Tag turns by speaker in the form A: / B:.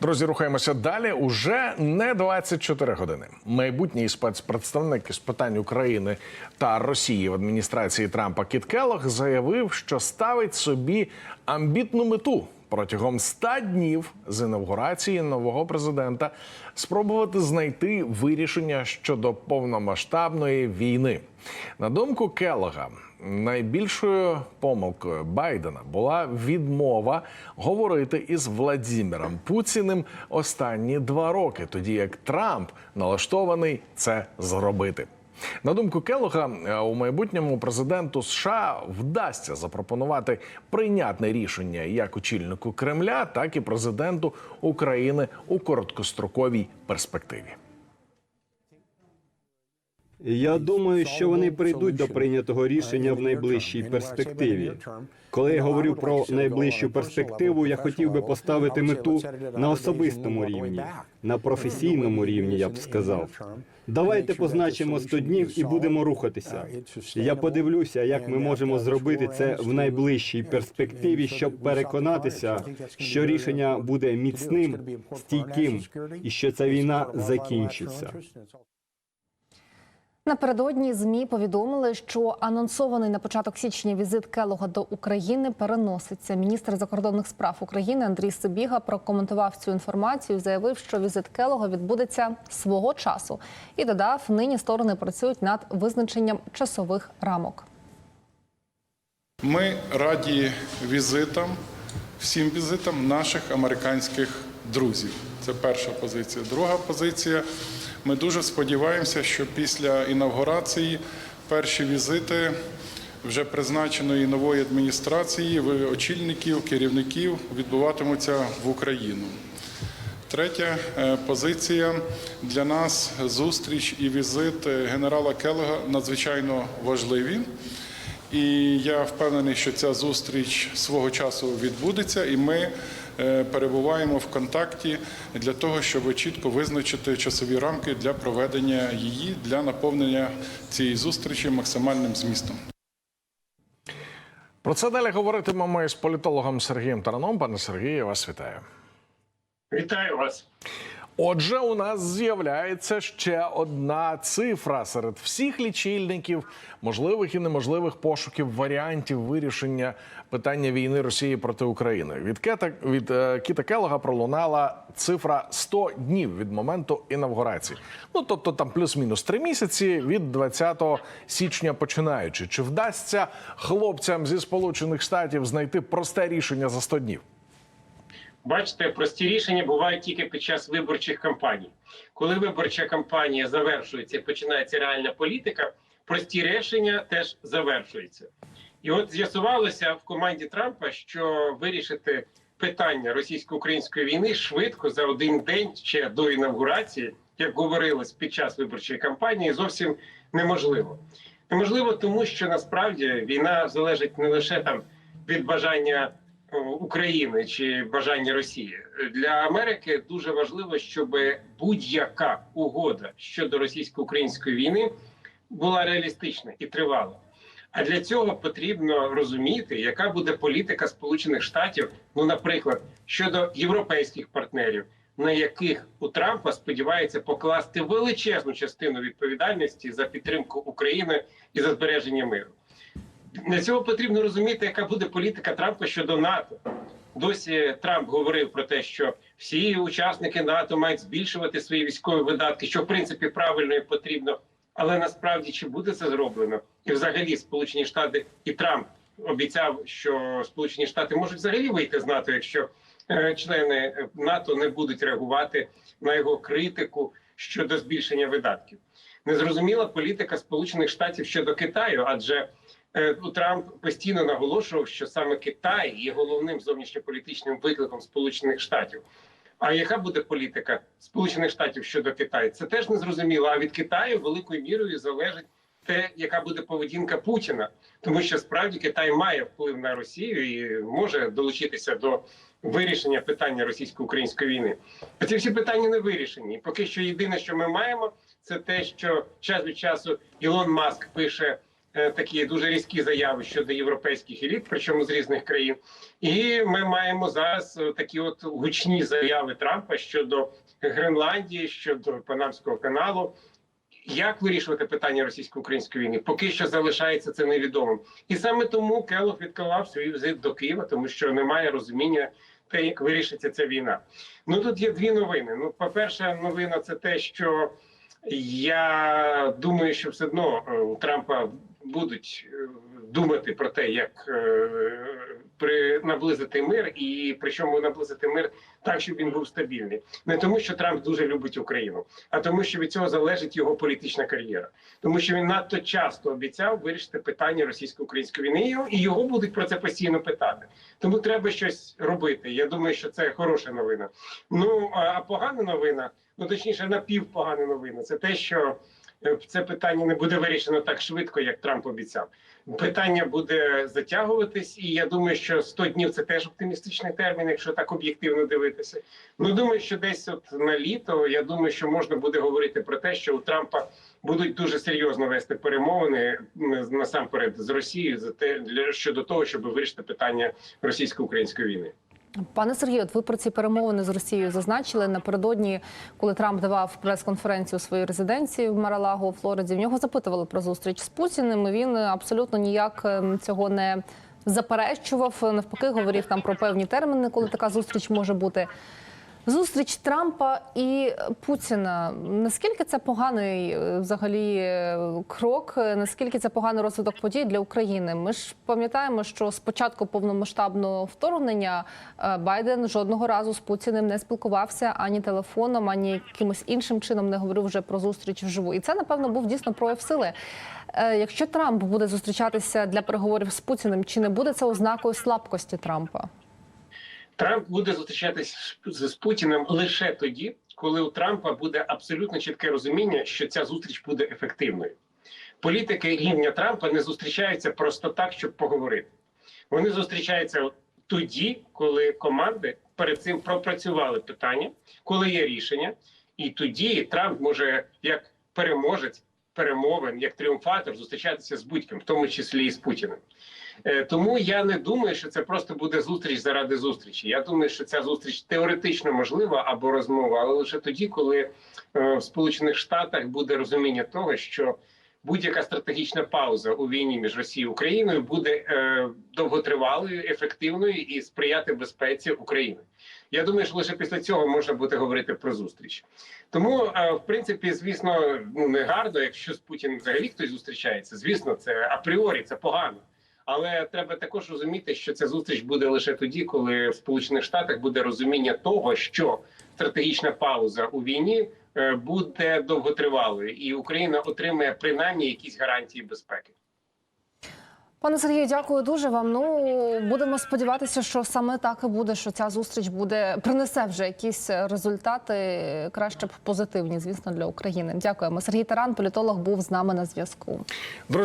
A: Друзі, рухаємося далі. Уже не 24 години. Майбутній спецпредставник із питань України та Росії в адміністрації Трампа Кіт Келлог заявив, що ставить собі амбітну мету протягом 100 днів з інавгурації нового президента спробувати знайти вирішення щодо повномасштабної війни. На думку Келлога, найбільшою помилкою Байдена була відмова говорити із Владіміром Путіним останні два роки, тоді як Трамп налаштований це зробити. На думку Келлога, е, у майбутньому президенту США вдасться запропонувати прийнятне рішення як очільнику Кремля, так і президенту України у короткостроковій перспективі.
B: Я думаю, що вони прийдуть до прийнятого рішення в найближчій перспективі. Коли я говорю про найближчу перспективу, я хотів би поставити мету на особистому рівні, на професійному рівні, я б сказав. Давайте позначимо 100 днів і будемо рухатися. Я подивлюся, як ми можемо зробити це в найближчій перспективі, щоб переконатися, що рішення буде міцним, стійким і що ця війна закінчиться.
C: Напередодні змі повідомили, що анонсований на початок січня візит Келога до України переноситься. Міністр закордонних справ України Андрій Сибіга прокоментував цю інформацію. Заявив, що візит Келога відбудеться свого часу і додав, нині сторони працюють над визначенням часових рамок.
D: Ми раді візитам, всім візитам наших американських друзів. Це перша позиція. Друга позиція. Ми дуже сподіваємося, що після інавгурації перші візити вже призначеної нової адміністрації, очільників, керівників відбуватимуться в Україну. Третя е, позиція для нас зустріч і візит е, генерала Келлога надзвичайно важливі. І я впевнений, що ця зустріч свого часу відбудеться, і ми е, перебуваємо в контакті для того, щоб чітко визначити часові рамки для проведення її, для наповнення цієї зустрічі максимальним змістом.
A: Про це далі говоритимемо із політологом Сергієм Тараном. Пане Сергію, я вас вітаю.
E: Вітаю вас.
A: Отже, у нас з'являється ще одна цифра серед всіх лічильників можливих і неможливих пошуків варіантів вирішення питання війни Росії проти України. Від Кета від е, Кіта Келлога пролунала цифра 100 днів від моменту інавгурації. Ну тобто там плюс-мінус три місяці від 20 січня починаючи. Чи вдасться хлопцям зі Сполучених Штатів знайти просте рішення за 100 днів?
E: Бачите, прості рішення бувають тільки під час виборчих кампаній. Коли виборча кампанія завершується і починається реальна політика, прості рішення теж завершуються. І от з'ясувалося в команді Трампа, що вирішити питання російсько-української війни швидко за один день ще до інавгурації, як говорилось під час виборчої кампанії, зовсім неможливо. Неможливо, тому що насправді війна залежить не лише там від бажання України чи бажання Росії для Америки дуже важливо, щоб будь-яка угода щодо російсько-української війни була реалістична і тривала. А для цього потрібно розуміти, яка буде політика Сполучених Штатів, ну, наприклад, щодо європейських партнерів, на яких у Трампа сподівається покласти величезну частину відповідальності за підтримку України і за збереження миру. Для цього потрібно розуміти, яка буде політика Трампа щодо НАТО. Досі Трамп говорив про те, що всі учасники НАТО мають збільшувати свої військові видатки, що в принципі правильно і потрібно. Але насправді чи буде це зроблено? І взагалі Сполучені Штати і Трамп обіцяв, що Сполучені Штати можуть взагалі вийти з НАТО, якщо е, члени НАТО не будуть реагувати на його критику щодо збільшення видатків. Незрозуміла політика Сполучених Штатів щодо Китаю, адже Трамп постійно наголошував, що саме Китай є головним зовнішньополітичним викликом Сполучених Штатів. А яка буде політика Сполучених Штатів щодо Китаю? Це теж не зрозуміло. А від Китаю великою мірою залежить те, яка буде поведінка Путіна, тому що справді Китай має вплив на Росію і може долучитися до вирішення питання російсько-української війни. А ці всі питання не вирішені. Поки що єдине, що ми маємо, це те, що час від часу Ілон Маск пише е, такі дуже різкі заяви щодо європейських еліт, причому з різних країн. І ми маємо зараз е, такі от гучні заяви Трампа щодо Гренландії, щодо Панамського каналу. Як вирішувати питання російсько-української війни? Поки що залишається це невідомим, і саме тому Келох відклав свій візит до Києва, тому що немає розуміння те, як вирішиться ця війна. Ну тут є дві новини. Ну, по-перше, новина це те, що я думаю, що все одно е, у Трампа будуть е, думати про те, як е, при наблизити мир, і причому наблизити мир так, щоб він був стабільний. Не тому, що Трамп дуже любить Україну, а тому, що від цього залежить його політична кар'єра. Тому що він надто часто обіцяв вирішити питання російсько-української війни, і його- будуть про це постійно питати. Тому треба щось робити. Я думаю, що це хороша новина. Ну а погана новина, ну точніше, напівпогана новина, це те, що це питання не буде вирішено так швидко, як Трамп обіцяв. Питання буде затягуватись, і я думаю, що 100 днів це теж оптимістичний термін, якщо так об'єктивно дивитися. Ну думаю, що десь от на літо я думаю, що можна буде говорити про те, що у Трампа будуть дуже серйозно вести перемовини насамперед з Росією за те для щодо того, щоб вирішити питання російсько-української війни.
C: Пане Сергію, от ви про ці перемовини з Росією зазначили напередодні, коли Трамп давав прес-конференцію у своїй резиденції в Маралаго у Флориді. В нього запитували про зустріч з Путіним. і Він абсолютно ніяк ем, цього не заперечував. Навпаки, говорив там про певні терміни, коли така зустріч може бути. Зустріч Трампа і Путіна. Наскільки це поганий е, взагалі е, крок? Наскільки це поганий розвиток подій для України? Ми ж пам'ятаємо, що з початку повномасштабного вторгнення е, Байден жодного разу з Путіним не спілкувався ані телефоном, ані якимось іншим чином не говорив вже про зустріч вживу. І це напевно був дійсно прояв сили. Якщо Трамп буде зустрічатися для переговорів з Путіним, чи не буде це ознакою слабкості Трампа?
E: Трамп буде зустрічатись з з Путіним лише тоді, коли у Трампа буде абсолютно чітке розуміння, що ця зустріч буде ефективною. Політики рівня Трампа не зустрічаються просто так, щоб поговорити. Вони зустрічаються тоді, коли команди перед цим пропрацювали питання, коли є рішення, і тоді Трамп може як переможець перемовин, як тріумфатор зустрічатися з будь-ким, в тому числі і з Путіним. Е, Тому я не думаю, що це просто буде зустріч заради зустрічі. Я думаю, що ця зустріч теоретично можлива або розмова, але лише тоді, коли е, в Сполучених Штатах буде розуміння того, що будь-яка стратегічна пауза у війні між Росією і Україною буде е, довготривалою, ефективною і сприяти безпеці України. Я думаю, що лише після цього можна буде говорити про зустріч. Тому, е, в принципі, звісно, ну не гарно, якщо з Путіним взагалі хтось зустрічається. Звісно, це апріорі, це погано. Але треба також розуміти, що ця зустріч буде лише тоді, коли в Сполучених Штатах буде розуміння того, що стратегічна пауза у війні буде довготривалою, і Україна отримає принаймні якісь гарантії безпеки.
C: Пане Сергію, дякую дуже вам. Ну будемо сподіватися, що саме так і буде. Що ця зустріч буде принесе вже якісь результати, краще б позитивні, звісно, для України. Дякуємо. Сергій Таран, політолог, був з нами на зв'язку.